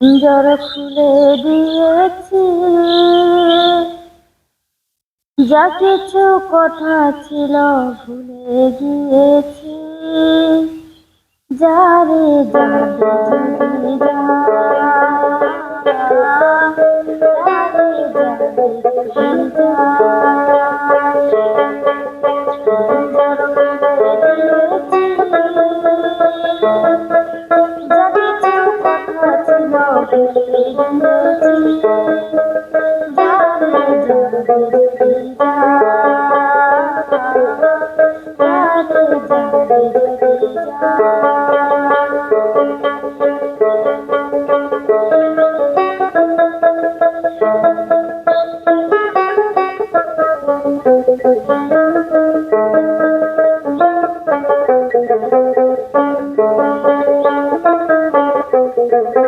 জ্বর খুলে দিয়েছি। যা কিছু কথা ছিল ভুলে গিয়েছি। যারে যা Thank you.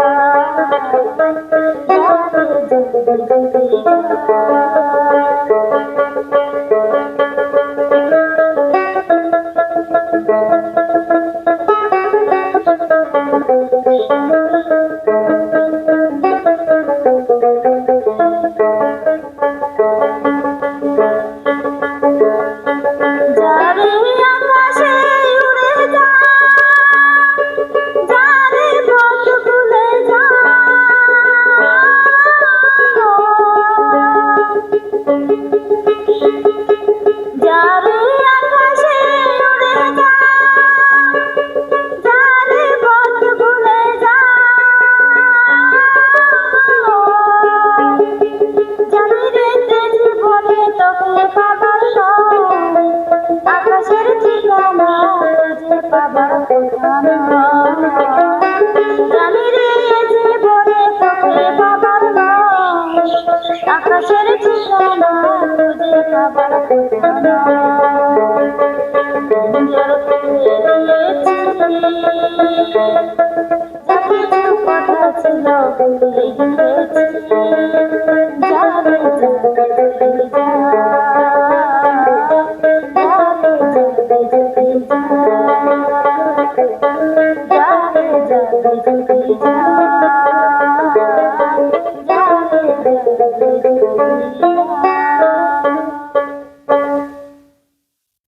Thank you. বাবার ঠিকানা। জানি রে জীবনে থাকে বাবার নাম আকাশের ঠিকানা খুঁজে বাবার ঠিকানা। কথা ছিল বলে গিয়েছি